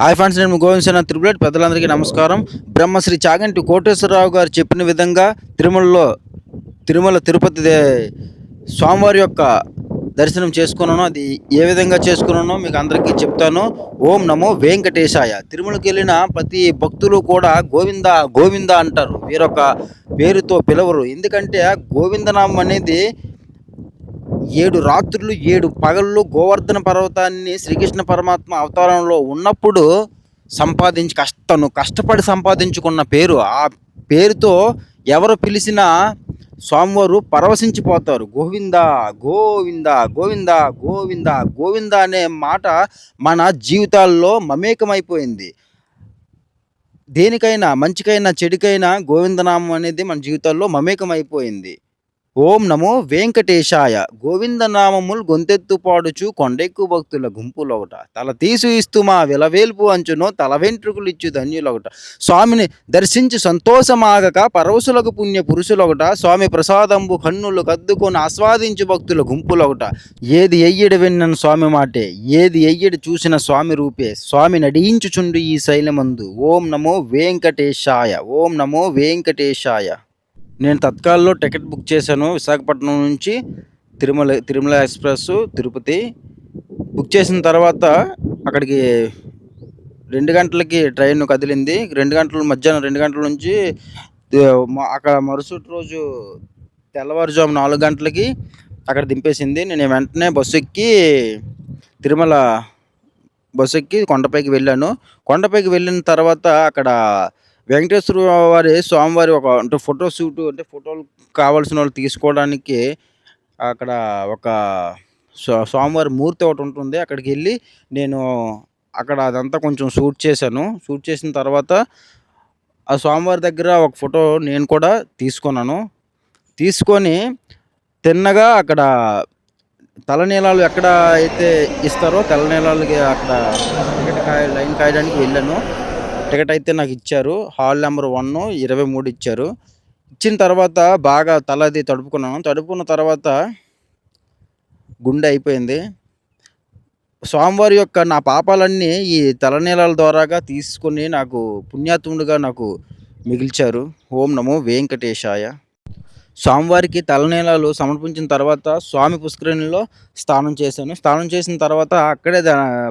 Hi friends నేను గోవిందసేన త్రిపులేట్ పెద్దలందరికీ నమస్కారం. బ్రహ్మశ్రీ చాగంటి కోటేశ్వరరావు గారు చెప్పిన విధంగా తిరుమలలో తిరుమల తిరుపతి స్వామివారి యొక్క దర్శనం చేసుకున్నాను. అది ఏ విధంగా చేసుకున్నానో మీకు అందరికీ చెప్తాను. ఓం నమో వెంకటేశాయ. తిరుమలకి వెళ్ళిన ప్రతి భక్తులు కూడా గోవింద గోవింద అంటారు. వీరొక పేరుతో పిలవరు. ఎందుకంటే గోవిందనామం అనేది ఏడు రాత్రులు ఏడు పగళ్ళు గోవర్ధన పర్వతాన్ని శ్రీకృష్ణ పరమాత్మ అవతారంలో ఉన్నప్పుడు సంపాదించి కష్టను కష్టపడి సంపాదించుకున్న పేరు. ఆ పేరుతో ఎవరు పిలిచినా స్వామివారు పరవశించిపోతారు. గోవింద గోవింద గోవింద గోవింద గోవింద అనే మాట మన జీవితాల్లో మమేకమైపోయింది. దేనికైనా మంచికైనా చెడుకైనా గోవిందనామం అనేది మన జీవితాల్లో మమేకమైపోయింది. ఓం నమో వెంకటేశాయ. గోవిందనామములు గొంతెత్తు పాడుచు కొండెక్కు భక్తుల గుంపులొకట తల తీసు ఇస్తూ మా విలవేల్పు అంచును తల వెంట్రుకలు ఇచ్చు ధన్యులొకట స్వామిని దర్శించి సంతోషమాగక పరవశులకు పుణ్య పురుషులొకట స్వామి ప్రసాదంబు కన్నులు కద్దుకొని ఆస్వాదించు భక్తుల గుంపులొకట ఏది ఎయ్యడి విన్నను స్వామి మాటే. ఏది ఎయ్యడి చూసిన స్వామి రూపే. స్వామి నడించుచుండు ఈ శైలమందు. ఓం నమో వెంకటేశాయ. ఓం నమో వెంకటేశాయ. నేను తత్కాల్లో టికెట్ బుక్ చేశాను. విశాఖపట్నం నుంచి తిరుమల తిరుమల ఎక్స్ప్రెస్ తిరుపతి. బుక్ చేసిన తర్వాత అక్కడికి రెండు గంటలకి ట్రైన్ కదిలింది. రెండు గంటల మధ్యాహ్నం రెండు గంటల నుంచి అక్కడ మరుసటి రోజు తెల్లవారుజాము నాలుగు గంటలకి అక్కడ దింపేసింది. నేను వెంటనే బస్సు ఎక్కి తిరుమల బస్సు ఎక్కి కొండపైకి వెళ్ళాను. కొండపైకి వెళ్ళిన తర్వాత అక్కడ వెంకటేశ్వర వారి స్వామివారి ఒక అంటే ఫోటో షూట్ అంటే ఫోటోలు కావాల్సిన వాళ్ళు తీసుకోవడానికి అక్కడ ఒక స్వామివారి మూర్తి ఒకటి ఉంటుంది. అక్కడికి వెళ్ళి నేను అక్కడ అదంతా కొంచెం షూట్ చేశాను. షూట్ చేసిన తర్వాత ఆ స్వామివారి దగ్గర ఒక ఫోటో నేను కూడా తీసుకున్నాను. తీసుకొని తిన్నగా అక్కడ తలనీలాలు ఎక్కడ అయితే ఇస్తారో తలనీలాలకి అక్కడ టికెట్ కాయ లైన్ కాయడానికి వెళ్ళాను. టికెట్ అయితే నాకు ఇచ్చారు. హాల్ నెంబర్ వన్ ఇరవై మూడు ఇచ్చారు. ఇచ్చిన తర్వాత బాగా తల అది తడుపుకున్నాను. తడుపుకున్న తర్వాత గుండె అయిపోయింది. స్వామివారి యొక్క నా పాపాలన్నీ ఈ తలనీలాల ద్వారాగా తీసుకొని నాకు పుణ్యాత్ముడుగా నాకు మిగిల్చారు. ఓం నమో వెంకటేశాయ. స్వామివారికి తలనీలాలు సమర్పించిన తర్వాత స్వామి పుష్కరిణిలో స్నానం చేశాను. స్నానం చేసిన తర్వాత అక్కడే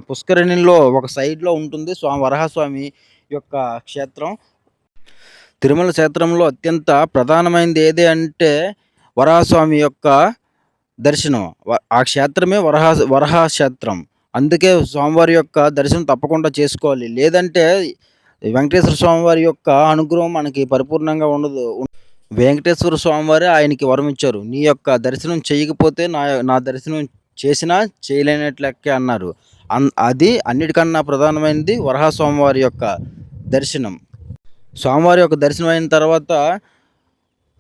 పుష్కరిణిలో ఒక సైడ్లో ఉంటుంది స్వామి వరహస్వామి యొక్క క్షేత్రం. తిరుమల క్షేత్రంలో అత్యంత ప్రధానమైనది ఏది అంటే వరాహస్వామి యొక్క దర్శనం. ఆ క్షేత్రమే వరహ వరహ క్షేత్రం అందుకే స్వామివారి యొక్క దర్శనం తప్పకుండా చేసుకోవాలి. లేదంటే వెంకటేశ్వర స్వామివారి యొక్క అనుగ్రహం మనకి పరిపూర్ణంగా ఉండదు. వెంకటేశ్వర స్వామివారే ఆయనకి వరం ఇచ్చారు. నీ యొక్క దర్శనం చేయకపోతే నా నా దర్శనం చేసినా చేయలేనట్లెక్కే అన్నారు. అన్ అది అన్నిటికన్నా ప్రధానమైనది వరహ స్వామివారి యొక్క దర్శనం. స్వామివారి యొక్క దర్శనం అయిన తర్వాత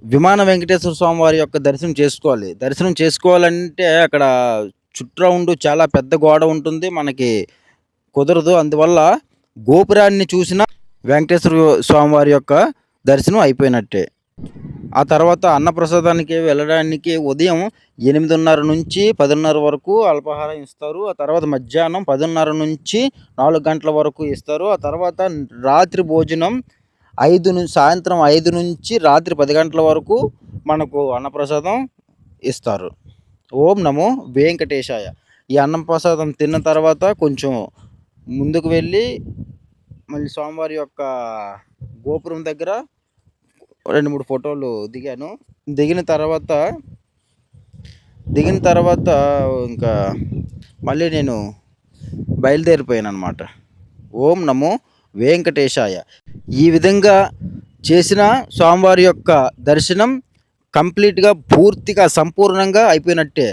విమాన వెంకటేశ్వర స్వామివారి యొక్క దర్శనం చేసుకోవాలి. దర్శనం చేసుకోవాలంటే అక్కడ చుట్టూ చాలా పెద్ద గోడ ఉంటుంది మనకి కుదరదు. అందువల్ల గోపురాన్ని చూసిన వెంకటేశ్వర స్వామివారి యొక్క దర్శనం అయిపోయినట్టే. ఆ తర్వాత అన్నప్రసాదానికి వెళ్ళడానికి ఉదయం ఎనిమిదిన్నర నుంచి పదిన్నర వరకు అల్పాహారం ఇస్తారు. ఆ తర్వాత మధ్యాహ్నం పదిన్నర నుంచి నాలుగు గంటల వరకు ఇస్తారు. ఆ తర్వాత రాత్రి భోజనం ఐదు నుంచి సాయంత్రం ఐదు నుంచి రాత్రి పది గంటల వరకు మనకు అన్నప్రసాదం ఇస్తారు. ఓం నమో వెంకటేశాయ. ఈ అన్నం ప్రసాదం తిన్న తర్వాత కొంచెం ముందుకు వెళ్ళి మళ్ళీ స్వామివారి యొక్క గోపురం దగ్గర రెండు మూడు ఫోటోలు దిగాను. దిగిన తర్వాత దిగిన తర్వాత ఇంకా మళ్ళీ నేను బయలుదేరిపోయాను అనమాట ఓం నమో వెంకటేశాయ. ఈ విధంగా చేసిన స్వామివారి యొక్క దర్శనం కంప్లీట్గా పూర్తిగా సంపూర్ణంగా అయిపోయినట్టే.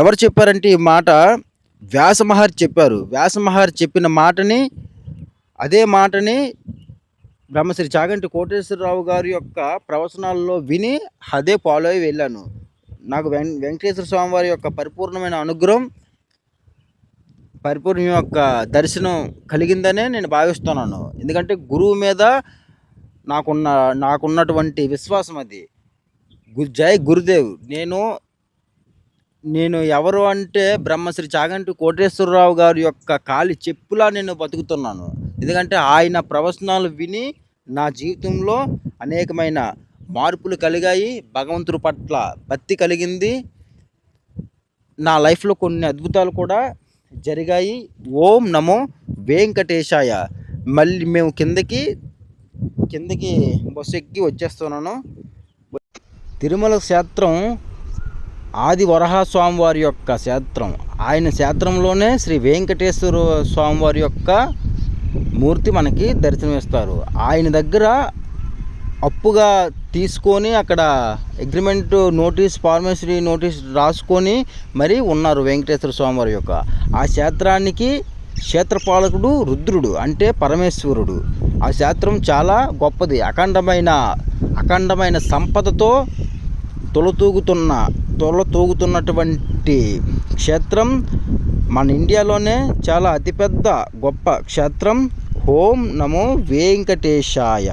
ఎవరు చెప్పారంటే ఈ మాట? వ్యాసమహర్షి చెప్పారు. వ్యాసమహర్షి చెప్పిన మాటని అదే మాటని బ్రహ్మశ్రీ చాగంటి కోటేశ్వరరావు గారి యొక్క ప్రవచనాల్లో విని అదే ఫాలో అయి వెళ్ళాను. నాకు వెం వెంకటేశ్వర స్వామి వారి యొక్క పరిపూర్ణమైన అనుగ్రహం పరిపూర్ణ యొక్క దర్శనం కలిగిందనే నేను భావిస్తున్నాను. ఎందుకంటే గురువు మీద నాకున్న నాకున్నటువంటి విశ్వాసం అది. జై గురుదేవ్. నేను నేను ఎవరు అంటే బ్రహ్మశ్రీ చాగంటి కోటేశ్వరరావు గారి యొక్క కాలి చెప్పులా నేను బతుకుతున్నాను. ఎందుకంటే ఆయన ప్రవచనాలు విని నా జీవితంలో అనేకమైన మార్పులు కలిగాయి. భగవంతుడి పట్ల భక్తి కలిగింది. నా లైఫ్లో కొన్ని అద్భుతాలు కూడా జరిగాయి. ఓం నమో వెంకటేశాయ. మళ్ళీ మేము కిందకి కిందకి బస్సు ఎక్కి వచ్చేస్తున్నాను. తిరుమల క్షేత్రం ఆది వరహస్వామివారి యొక్క క్షేత్రం. ఆయన క్షేత్రంలోనే శ్రీ వెంకటేశ్వర స్వామివారి యొక్క మూర్తి మనకి దర్శనమిస్తారు ఆయన దగ్గర అప్పుగా తీసుకొని అక్కడ అగ్రిమెంట్ నోటీస్ ఫార్మసీ నోటీస్ రాసుకొని మరి ఉన్నారు వెంకటేశ్వర స్వామివారి యొక్క. ఆ క్షేత్రానికి క్షేత్రపాలకుడు రుద్రుడు అంటే పరమేశ్వరుడు. ఆ క్షేత్రం చాలా గొప్పది. అఖండమైన అఖండమైన సంపదతో తొలతూగుతున్న తొలతూగుతున్నటువంటి క్షేత్రం మన ఇండియాలోనే చాలా అతిపెద్ద గొప్ప క్షేత్రం. ఓం నమో వెంకటేశాయ.